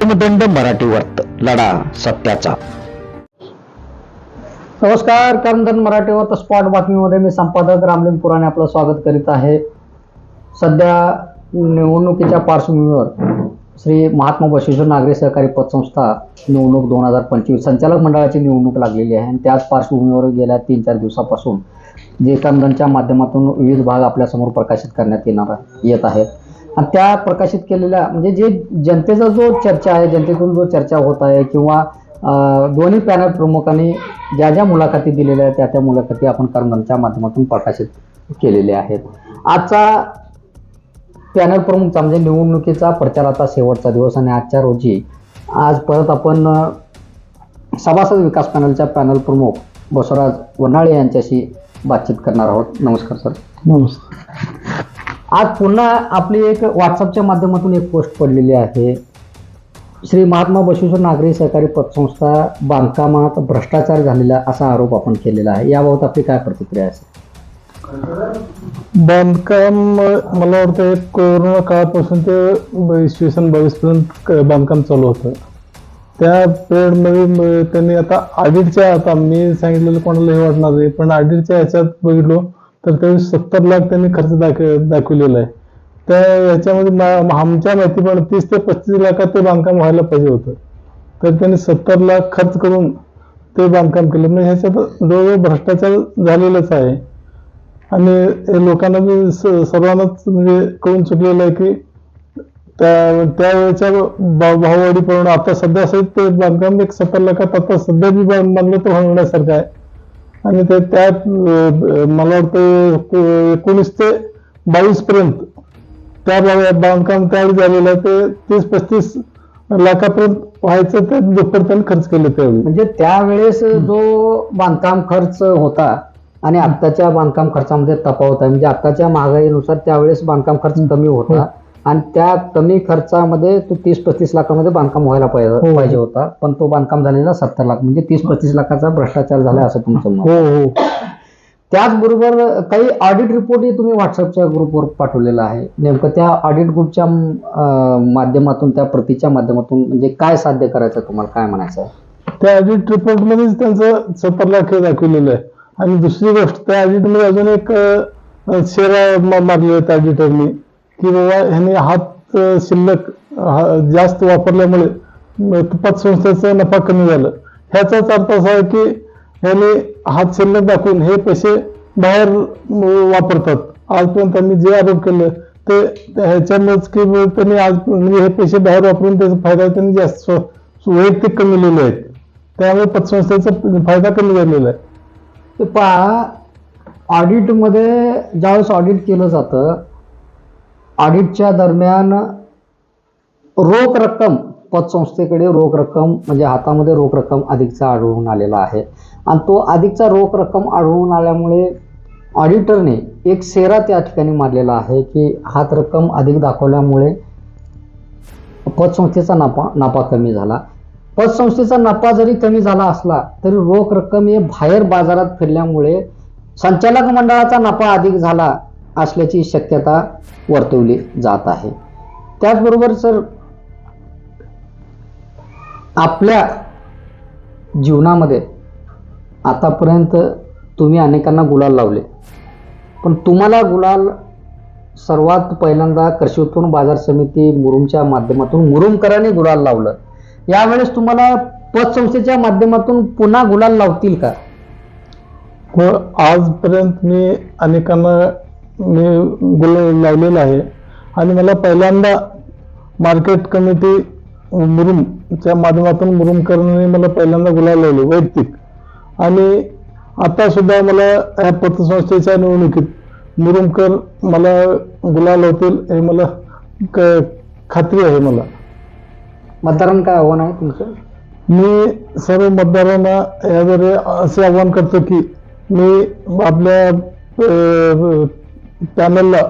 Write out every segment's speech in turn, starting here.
दंड मराठी वर्त लढा सत्याचा. नमस्कार कर्मधन मराठीवर स्पॉट बातमीमध्ये मी संपादक रामलिंग पुराणे आपलं स्वागत करीत आहे. सध्या निवडणुकीच्या पार्श्वभूमीवर श्री महात्मा बसवेश्वर नागरी सहकारी पतसंस्था निवडणूक दोन हजार पंचवीस संचालक मंडळाची निवडणूक लागलेली आहे आणि त्याच पार्श्वभूमीवर गेल्या तीन चार दिवसापासून जे कर्मधनच्या माध्यमातून विविध भाग आपल्यासमोर प्रकाशित करण्यात येणार येत आहेत. त्या प्रकाशित केलेल्या म्हणजे जे जनतेचा जो चर्चा आहे जनतेतून जो चर्चा होत आहे किंवा दोन्ही पॅनल प्रमुखांनी ज्या ज्या मुलाखती दिलेल्या आहेत त्या त्या मुलाखती आपण कर्मधनच्या माध्यमातून प्रकाशित केलेल्या आहेत. आजचा पॅनल प्रमुखचा म्हणजे निवडणुकीचा प्रचाराचा शेवटचा दिवस आणि आजच्या रोजी आज परत आपण सभासद विकास पॅनलच्या पॅनल प्रमुख बसवराज वनाळे यांच्याशी बातचीत करणार आहोत. नमस्कार सर. नमस्कार. आज पुन्हा आपली एक व्हॉट्सअपच्या माध्यमातून एक पोस्ट पडलेली आहे. श्री महात्मा बसवेश्वर नागरी सहकारी पतसंस्था बांधकामात भ्रष्टाचार झालेला असा आरोप आपण केलेला आहे. याबाबत आपली काय प्रतिक्रिया असेल बांधकाम मला वाटतं एक कोरोना काळापासून ते इसवी सन बावीस पर्यंत बांधकाम चालू होतं. त्या पिरियडमध्ये त्यांनी आता ऑडिटच्या आता मी सांगितलेलं कोणाला हे वाटणार नाही पण ऑडिटच्या ह्याच्यात बघितलो तर त्यावेळी सत्तर लाख त्यांनी खर्च दाख दाखवलेला आहे. त्या याच्यामध्ये मा- आमच्या माहितीप्रमाणे तीस ते पस्तीस लाखात ते बांधकाम व्हायला पाहिजे होतं. तर त्यांनी सत्तर लाख खर्च करून ते बांधकाम केलं. म्हणजे ह्याच्यात जवळजवळ भ्रष्टाचार झालेलाच आहे. आणि लोकांना बी स- सर्वांनाच म्हणजे कळून चुकलेलं आहे की त्या त्यावेळेच्या भाव भाववाढीप्रमाणे आता सध्या सहित ते बांधकाम एक सत्तर लाखात आता सध्या बी बांधलं तर होण्यासारखं आहे. आणि ते त्यात मला वाटतं एको- एकोणीस ते बावीस पर्यंत त्या बांधकाम त्यावेळी झालेलं ते तीस पस्तीस लाखापर्यंत व्हायचं ते दुप्पट त्यांनी खर्च केले त्यावेळी. म्हणजे त्यावेळेस जो बांधकाम खर्च होता आणि आत्ताच्या बांधकाम खर्चामध्ये तफावत आहे. म्हणजे आत्ताच्या महागाईनुसार त्यावेळेस बांधकाम खर्च कमी होता. आणि त्या कमी खर्चामध्ये तो तीस पस्तीस लाखामध्ये बांधकाम व्हायला पाहिजे हो. पाहिजे होता. पण तो बांधकाम झालेला सत्तर लाख म्हणजे तीस पस्तीस लाखाचा भ्रष्टाचार झाला असं तुमचं मत. हो हो. त्याचबरोबर काही ऑडिट रिपोर्टही तुम्ही व्हॉट्सअपच्या ग्रुपवर पाठवलेला आहे. नेमकं त्या ऑडिट ग्रुपच्या माध्यमातून त्या प्रतिच्या माध्यमातून म्हणजे काय साध्य करायचं तुम्हाला? काय म्हणायचं? आहे त्या ऑडिट रिपोर्टमध्येच त्यांचं सत्तर लाख हे दाखवलेलं आहे. आणि दुसरी गोष्ट त्या ऑडिटमध्ये अजून एक शेरा मारले आहेत ऑडिटरनी की बाबा ह्याने हात शिल्लक हा- जास्त वापरल्यामुळे म- पतसंस्थेचा नफा कमी झाला. ह्याचाच अर्थ असा आहे की ह्याने हात शिल्लक दाखवून हे पैसे बाहेर वापरतात. आजपर्यंत त्यांनी जे आरोप केले ते ह्याच्यानंच ह्याच्यामुळेच की त्यांनी आज म्हणजे हे पैसे बाहेर वापरून त्याचा फायदा त्यांनी जास्त वैयक्तिक वैयक्तिक कमविलेले आहेत. त्यामुळे पतसंस्थेचा फायदा कमी झालेला आहे. पहा ऑडिटमध्ये ज्यावेळेस ऑडिट केलं जातं ऑडिटच्या दरम्यान रोख रक्कम पतसंस्थेकडे रोख रक्कम म्हणजे हातामध्ये रोख रक्कम अधिकचा आढळून आलेला आहे. आणि तो अधिकचा रोख रक्कम आढळून आल्यामुळे ऑडिटरने एक सेरा त्या ठिकाणी मारलेला आहे की हात रक्कम अधिक दाखवल्यामुळे पतसंस्थेचा नफा नफा कमी झाला. पतसंस्थेचा नफा जरी कमी झाला असला तरी रोख रक्कम हे बाहेर बाजारात फिरल्यामुळे संचालक मंडळाचा नफा अधिक झाला असल्याची शक्यता वर्तवली जात आहे. त्याचबरोबर सर आपल्या जीवनामध्ये आतापर्यंत तुम्ही अनेकांना गुलाल लावले. पण तुम्हाला गुलाल सर्वात पहिल्यांदा कृषी उत्पन्न बाजार समिती मुरुमच्या माध्यमातून मुरुमकरांनी गुलाल लावलं. यावेळेस तुम्हाला पतसंस्थेच्या माध्यमातून पुन्हा गुलाल लावतील का? हो आजपर्यंत मी अनेकांना मी गुल लावलेला आहे. आणि मला पहिल्यांदा मार्केट कमिटी मुरुमच्या माध्यमातून मुरुमकरांनी मला पहिल्यांदा गुलाल लावले वैयक्तिक. आणि आता सुद्धा मला या पतसंस्थेच्या निवडणुकीत मुरुमकर मला गुलाल होतील हे मला क- खात्री आहे मला. मतदारांना काय आव्हान आहे तुमचं? मी सर्व मतदारांना याद्वारे असे आवाहन करतो की मी आपल्या पॅनलला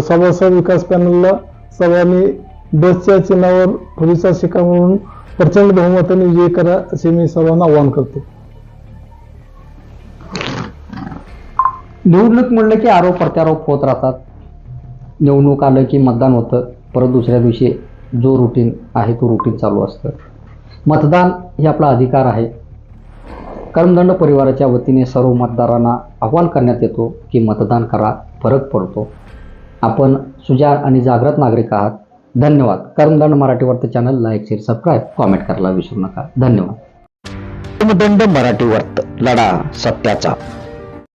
सभासद विकास पॅनलला सर्वांनी बसच्या चिन्हावर पुरीचा शिका म्हणून प्रचंड बहुमताने विजय करा असे मी सर्वांना आवाहन करतो. निवडणूक म्हणलं की आरोप प्रत्यारोप होत राहतात. निवडणूक आलं की मतदान होतं परत दुसऱ्या दिवशी जो रुटीन आहे तो रुटीन चालू असतं. मतदान हे आपला अधिकार आहे. करमदंड परिवाराच्या वतीने सर्व मतदारांना आव्हान करण्यात येतो की मतदान करा फरक पडतो. आपण सुजाण आणि जागृत नागरिक आहात. धन्यवाद. Karmadand Marathi channel like share subscribe comment करायला विसरू नका. धन्यवाद. कर्मदंड मराठी वर्त लढा सत्याचा.